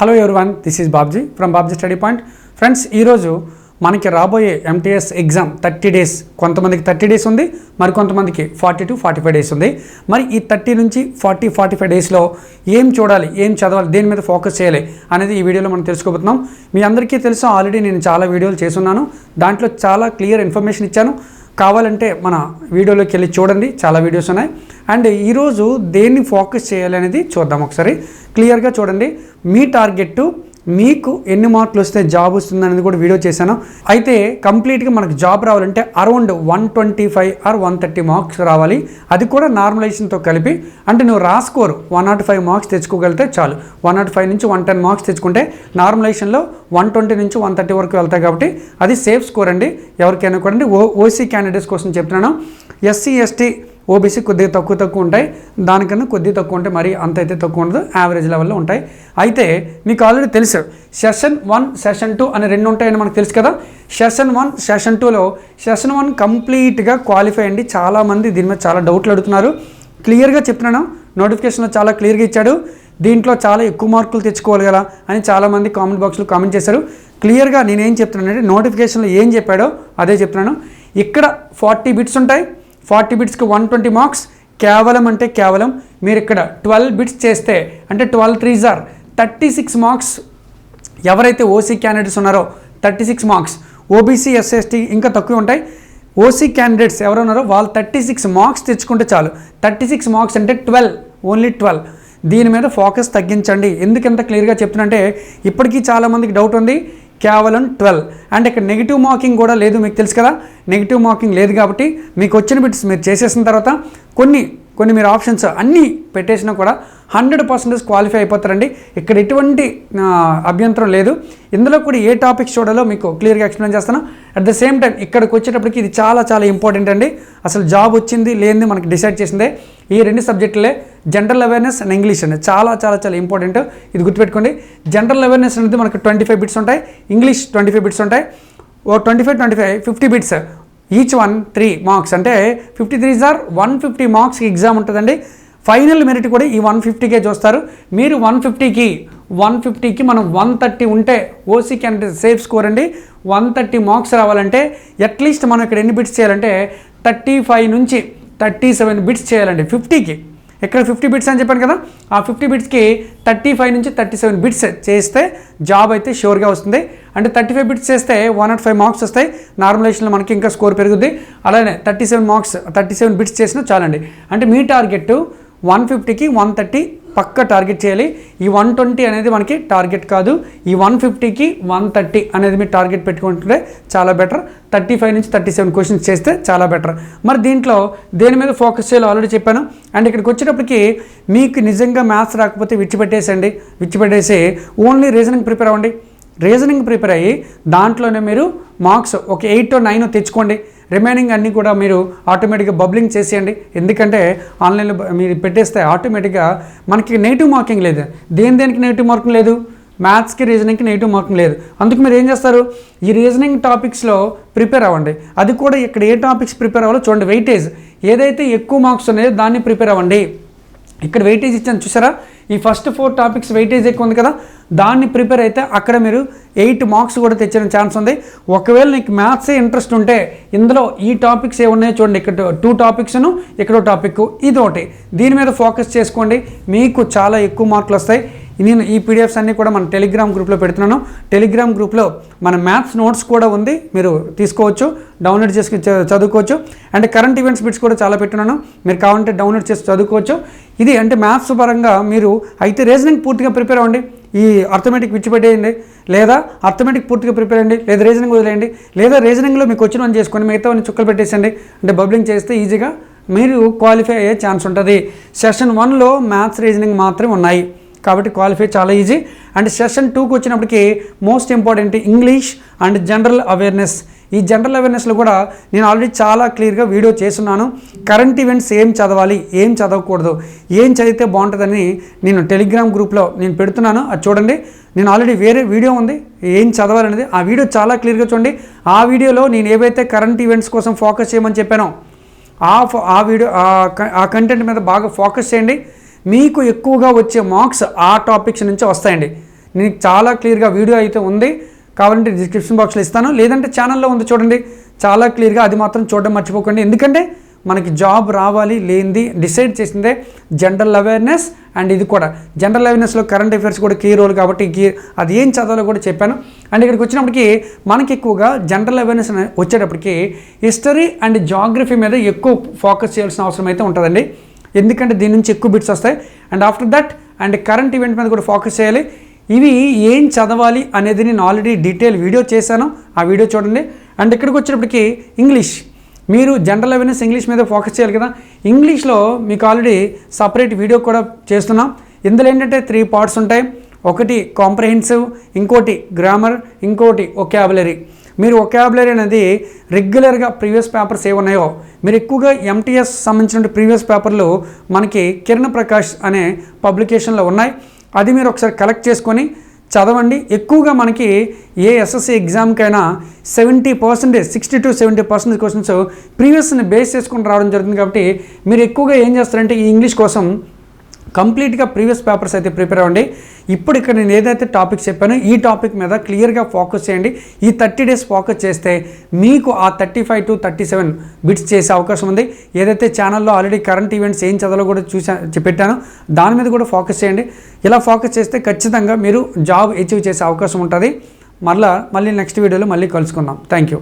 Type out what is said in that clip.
Hello one this is Babji from Babji study point friends ఈరోజు మనకి రాబోయే MTS exam thirty days కొంతమందికి thirty days ఉంది మరి కొంతమందికి forty to forty five days ఉంది. మరి ఈ థర్టీ నుంచి ఫార్టీ ఫార్టీ ఫైవ్ డేస్లో ఏం చూడాలి ఏం చదవాలి దేని మీద ఫోకస్ చేయాలి అనేది ఈ వీడియోలో మనం తెలుసుకోబోతున్నాం. మీ అందరికీ తెలుసు ఆల్రెడీ నేను చాలా వీడియోలు చేస్తున్నాను. దాంట్లో చాలా క్లియర్ ఇన్ఫర్మేషన్ ఇచ్చాను. కావాలంటే మన వీడియోలోకి వెళ్ళి చూడండి. చాలా వీడియోస్ ఉన్నాయి. అండ్ ఈరోజు దేన్ని ఫోకస్ చేయాలి అనేది చూద్దాం ఒకసారి. క్లియర్గా చూడండి. మీ టార్గెట్ మీకు ఎన్ని మార్కులు వస్తే జాబ్ వస్తుంది అనేది కూడా వీడియో చేశాను. అయితే కంప్లీట్గా మనకు జాబ్ రావాలంటే around one twenty five or one thirty marks రావాలి. అది కూడా నార్మలైజేషన్తో కలిపి అంటే నువ్వు రాసుకోరు వన్ నాట్ ఫైవ్ మార్క్స్ తెచ్చుకోగలిగితే చాలు. వన్ నాట్ ఫైవ్ నుంచి వన్ టెన్ మార్క్స్ తెచ్చుకుంటే నార్మలైజేషన్లో వన్ ట్వంటీ నుంచి వన్ థర్టీ వరకు వెళ్తాయి కాబట్టి అది సేఫ్ స్కోర్ అండి. ఎవరికైనా కూడా అండి. ఓ ఓసీ క్యాండిడేట్స్ కోసం చెప్తున్నాను. ఎస్సీ ఎస్టీ ఓబీసీ కొద్దిగా తక్కువ తక్కువ ఉంటాయి. దానికన్నా కొద్దిగా తక్కువ ఉంటాయి మరి అంత అయితే తక్కువ ఉండదు. యావరేజ్ లెవెల్లో ఉంటాయి. అయితే మీకు ఆల్రెడీ తెలుసు. సెషన్ వన్ సెషన్ టూ అని రెండు ఉంటాయని మనకు తెలుసు కదా. సెషన్ వన్ సెషన్ టూలో సెషన్ వన్ కంప్లీట్గా క్వాలిఫై అండి చాలామంది దీని మీద చాలా డౌట్లు అడుగుతున్నారు. క్లియర్గా చెప్తున్నాను నోటిఫికేషన్లో చాలా క్లియర్గా ఇచ్చాడు. దీంట్లో చాలా ఎక్కువ మార్కులు తెచ్చుకోవాలి కదా అని చాలామంది కామెంట్ బాక్స్లో కామెంట్ చేశారు. క్లియర్గా నేనేం చెప్తున్నానంటే నోటిఫికేషన్లో ఏం చెప్పాడో అదే చెప్తున్నాను. ఇక్కడ ఫార్టీ బిట్స్ ఉంటాయి. ఫార్టీ బిట్స్కి వన్ ట్వంటీ మార్క్స్ కేవలం అంటే కేవలం మీరు ఇక్కడ ట్వెల్వ్ బిట్స్ చేస్తే అంటే twelve threes or thirty six marks ఎవరైతే ఓసీ క్యాండిడేట్స్ ఉన్నారో thirty six marks. OBC SST ఇంకా తక్కువ ఉంటాయి. ఓసీ క్యాండిడేట్స్ ఎవరు ఉన్నారో వాళ్ళు థర్టీ సిక్స్ మార్క్స్ తెచ్చుకుంటే చాలు. థర్టీ సిక్స్ మార్క్స్ అంటే ట్వెల్వ్ ఓన్లీ ట్వెల్వ్. దీని మీద ఫోకస్ తగ్గించండి. ఎందుకంత క్లియర్గా చెప్తున్నంటే ఇప్పటికీ చాలామందికి డౌట్ ఉంది. కేవలం ట్వెల్వ్. అండ్ ఇక్కడ నెగిటివ్ మార్కింగ్ కూడా లేదు మీకు తెలుసు కదా. నెగిటివ్ మార్కింగ్ లేదు కాబట్టి మీకు వచ్చిన బిట్స్ మీరు చేసేసిన తర్వాత కొన్ని కొన్ని మీరు ఆప్షన్స్ అన్నీ పెట్టేసినా కూడా హండ్రెడ్ పర్సెంటేజ్ క్వాలిఫై అయిపోతారండి. ఇక్కడ ఎటువంటి అభ్యంతరం లేదు. ఇందులో కూడా ఏ టాపిక్స్ చూడాలో మీకు క్లియర్గా ఎక్స్ప్లెయిన్ చేస్తాను. అట్ ద సేమ్ టైం ఇక్కడికి వచ్చేటప్పటికి ఇది చాలా చాలా ఇంపార్టెంట్ అండి. అసలు జాబ్ వచ్చింది లేనిది మనకి డిసైడ్ చేసిందే. ఈ రెండు సబ్జెక్టులే జనరల్ అవేర్నెస్ అండ్ ఇంగ్లీష్ అండి చాలా చాలా చాలా ఇంపార్టెంట్ ఇది గుర్తుపెట్టుకోండి. జనరల్ అవేర్నెస్ అనేది మనకు ట్వంటీ ఫైవ్ బిట్స్ ఉంటాయి. ఇంగ్లీష్ ట్వంటీ ఫైవ్ బిట్స్ ఉంటాయి. ఓ twenty five twenty five fifty bits each one three marks అంటే fifty three or one fifty మార్క్స్కి ఎగ్జామ్ ఉంటుందండి. ఫైనల్ మెరిట్ కూడా ఈ వన్ ఫిఫ్టీకే చూస్తారు. మీరు వన్ ఫిఫ్టీకి వన్ ఫిఫ్టీకి మనం వన్ థర్టీ ఉంటే ఓసీ క్యాండిడేట్ సేఫ్ స్కోర్ అండి. వన్ థర్టీ మార్క్స్ రావాలంటే అట్లీస్ట్ మనం ఇక్కడ ఎన్ని బిట్స్ చేయాలంటే థర్టీ ఫైవ్ నుంచి థర్టీ సెవెన్ బిట్స్ చేయాలండి ఫిఫ్టీకి ఇక్కడ ఫిఫ్టీ బిట్స్ అని చెప్పాను కదా ఆ ఫిఫ్టీ బిట్స్కి థర్టీ ఫైవ్ నుంచి థర్టీ సెవెన్ బిట్స్ చేస్తే జాబ్ అయితే షూర్గా వస్తుంది. అంటే థర్టీ ఫైవ్ బిట్స్ చేస్తే వన్ నాట్ ఫైవ్ మార్క్స్ వస్తాయి. నార్మలైజేషన్లో మనకి ఇంకా స్కోర్ పెరుగుద్ది. అలానే thirty seven marks thirty seven bits చేసినా చాలండి. అంటే మీ టార్గెట్ వన్ ఫిఫ్టీకి వన్ థర్టీ పక్క టార్గెట్ చేయాలి. ఈ వన్ ట్వంటీ అనేది మనకి టార్గెట్ కాదు. ఈ వన్ ఫిఫ్టీకి వన్ థర్టీ అనేది మీరు టార్గెట్ పెట్టుకుంటుంటే చాలా బెటర్. థర్టీ ఫైవ్ నుంచి థర్టీ సెవెన్ క్వశ్చన్స్ చేస్తే చాలా బెటర్. మరి దీంట్లో దేని మీద ఫోకస్ చేయాలో ఆల్రెడీ చెప్పాను. అండ్ ఇక్కడికి వచ్చేటప్పటికి మీకు నిజంగా మ్యాథ్స్ రాకపోతే విడిచిపెట్టేసండి విడిచిపెట్టేసి ఓన్లీ రీజనింగ్ ప్రిపేర్ అవ్వండి. రీజనింగ్ ప్రిపేర్ అయ్యి దాంట్లోనే మీరు మార్క్స్ ఒక ఎయిట్ నైన్ తెచ్చుకోండి. రిమైనింగ్ అన్నీ కూడా మీరు ఆటోమేటిక్గా బబ్లింగ్ చేసేయండి. ఎందుకంటే ఆన్లైన్లో మీరు పెట్టేస్తే ఆటోమేటిక్గా మనకి నెగిటివ్ మార్కింగ్ లేదు. దేని దేనికి నెగిటివ్ మార్కింగ్ లేదు? మ్యాథ్స్కి రీజనింగ్కి నెగిటివ్ మార్కింగ్ లేదు. అందుకు మీరు ఏం చేస్తారు? ఈ రీజనింగ్ టాపిక్స్లో ప్రిపేర్ అవ్వండి. అది కూడా ఇక్కడ ఏ టాపిక్స్ ప్రిపేర్ అవ్వాలో చూడండి. వెయిటేజ్ ఏదైతే ఎక్కువ మార్క్స్ ఉన్నాయో దాన్ని ప్రిపేర్ అవ్వండి. ఇక్కడ వెయిటేజ్ ఇచ్చాను చూసారా? ఈ ఫస్ట్ ఫోర్ టాపిక్స్ వెయిటేజ్ ఎక్కువ ఉంది కదా దాన్ని ప్రిపేర్ అయితే అక్కడ మీరు ఎయిట్ మార్క్స్ కూడా తెచ్చిన ఛాన్స్ ఉంది. ఒకవేళ నీకు మ్యాథ్సే ఇంట్రెస్ట్ ఉంటే ఇందులో ఈ టాపిక్స్ ఏ ఉన్నాయో చూడండి ఇక్కడ టూ టాపిక్స్ను ఇక్కడ టాపిక్ ఇది ఒకటి. దీని మీద ఫోకస్ చేసుకోండి మీకు చాలా ఎక్కువ మార్కులు వస్తాయి. నేను ఈ పీడిఎఫ్స్ అన్నీ కూడా మన టెలిగ్రామ్ గ్రూప్లో పెడుతున్నాను. టెలిగ్రామ్ గ్రూప్లో మన మ్యాథ్స్ నోట్స్ కూడా ఉంది. మీరు తీసుకోవచ్చు డౌన్లోడ్ చేసుకుని చదువుకోవచ్చు. అండ్ కరెంట్ ఈవెంట్స్ బిట్స్ కూడా చాలా పెట్టున్నాను. మీరు కావాలంటే డౌన్లోడ్ చేసి చదువుకోవచ్చు. ఇది అంటే మ్యాథ్స్ పరంగా మీరు అయితే రీజనింగ్ పూర్తిగా ప్రిపేర్ అవ్వండి. ఈ అర్థమెటిక్ విడిచిపెట్టేయండి లేదా అర్థమెటిక్ పూర్తిగా ప్రిపేర్ అయ్యండి లేదా రీజనింగ్ వదిలేయండి. లేదా రీజనింగ్లో మీకు వచ్చిన వన్ చేసుకోండి. మిగతావన్నీ చుక్కలు పెట్టేసండి అంటే బబ్లింగ్ చేస్తే ఈజీగా మీరు క్వాలిఫై అయ్యే ఛాన్స్ ఉంటుంది. సెషన్ వన్లో మ్యాథ్స్ రీజనింగ్ మాత్రమే ఉన్నాయి. కాబట్టి క్వాలిఫై చాలా ఈజీ అండ్ సెషన్ టూకి వచ్చినప్పటికి most important English and general awareness ఈ జనరల్ అవేర్నెస్లో కూడా నేను ఆల్రెడీ చాలా క్లియర్గా వీడియో చేస్తున్నాను. కరెంట్ ఈవెంట్స్ ఏం చదవాలి ఏం చదవకూడదు ఏం చదివితే బాగుంటుందని నేను టెలిగ్రామ్ గ్రూప్లో నేను పెడుతున్నాను. అది చూడండి. నేను ఆల్రెడీ వేరే వీడియో ఉంది. ఏం చదవాలనేది ఆ వీడియో చాలా క్లియర్గా చూడండి. ఆ వీడియోలో నేను ఏవైతే కరెంట్ ఈవెంట్స్ కోసం ఫోకస్ చేయమని చెప్పానో ఆ ఫో- ఆ వీడియో ఆ కంటెంట్ మీద బాగా ఫోకస్ చేయండి. మీకు ఎక్కువగా వచ్చే మార్క్స్ ఆ టాపిక్స్ నుంచి వస్తాయండి. నేను చాలా క్లియర్గా వీడియో అయితే ఉంది. కావాలంటే డిస్క్రిప్షన్ బాక్స్లో ఇస్తాను. లేదంటే ఛానల్లో ఉంది చూడండి. చాలా క్లియర్గా అది మాత్రం చూడడం మర్చిపోకండి. ఎందుకంటే మనకి జాబ్ రావాలి లేనిది డిసైడ్ చేసిందే జనరల్ అవేర్నెస్ అండ్ ఇది కూడా. జనరల్ అవేర్నెస్లో కరెంట్ అఫైర్స్ కూడా కీ రోల్ కాబట్టి కీ అది ఏం చదవాలో కూడా చెప్పాను. అండ్ ఇక్కడికి వచ్చినప్పటికి మనకి ఎక్కువగా జనరల్ అవేర్నెస్ వచ్చేటప్పటికి హిస్టరీ అండ్ జాగ్రఫీ మీద ఎక్కువ ఫోకస్ చేయాల్సిన అవసరం అయితే ఉంటుందండి. ఎందుకంటే దీని నుంచి ఎక్కువ బిట్స్ వస్తాయి. And after that and current event మీద కూడా ఫోకస్ చేయాలి. ఇవి ఏం చదవాలి అనేది నేను ఆల్రెడీ డీటెయిల్ వీడియో చేశాను. ఆ వీడియో చూడండి. అండ్ ఇక్కడికి వచ్చినప్పటికి ఇంగ్లీష్ మీరు జనరల్ అవేర్నెస్ ఇంగ్లీష్ మీద ఫోకస్ చేయాలి కదా. ఇంగ్లీష్లో మీకు ఆల్రెడీ సపరేట్ వీడియో కూడా చేస్తున్నాం. ఇందులో ఏంటంటే త్రీ పార్ట్స్ ఉంటాయి. ఒకటి కాంప్రహెన్సివ్ ఇంకోటి గ్రామర్ ఇంకోటి ఒకాబులరీ మీరు ఒకాబులరీ అనేది రెగ్యులర్గా ప్రీవియస్ పేపర్స్ ఏమున్నాయో మీరు ఎక్కువగా ఎంటీఎస్ సంబంధించిన ప్రీవియస్ పేపర్లు మనకి కిరణ్ ప్రకాష్ అనే పబ్లికేషన్లో ఉన్నాయి. అది మీరు ఒకసారి కలెక్ట్ చేసుకొని చదవండి. ఎక్కువగా మనకి ఏ SSC ఎగ్జామ్కైనా seventy percentage sixty to seventy percentage questions ప్రీవియస్ని base చేసుకుని రావడం జరుగుతుంది కాబట్టి మీరు ఎక్కువగా ఏం చేస్తారంటే ఈ ఇంగ్లీష్ కోసం కంప్లీట్గా ప్రీవియస్ పేపర్స్ అయితే ప్రిపేర్ అవ్వండి. ఇప్పుడు ఇక్కడ నేను ఏదైతే టాపిక్ చెప్పానో ఈ టాపిక్ మీద క్లియర్గా ఫోకస్ చేయండి. ఈ థర్టీ డేస్ ఫోకస్ చేస్తే మీకు ఆ thirty five to thirty seven bits చేసే అవకాశం ఉంది. ఏదైతే ఛానల్లో ఆల్రెడీ కరెంట్ ఈవెంట్స్ ఏం చదవాలో కూడా చూసా పెట్టాను దాని మీద కూడా ఫోకస్ చేయండి. ఇలా ఫోకస్ చేస్తే ఖచ్చితంగా మీరు జాబ్ అచీవ్ చేసే అవకాశం ఉంటుంది. మళ్ళీ మళ్ళీ నెక్స్ట్ వీడియోలో మళ్ళీ కలుసుకుందాం. Thank you.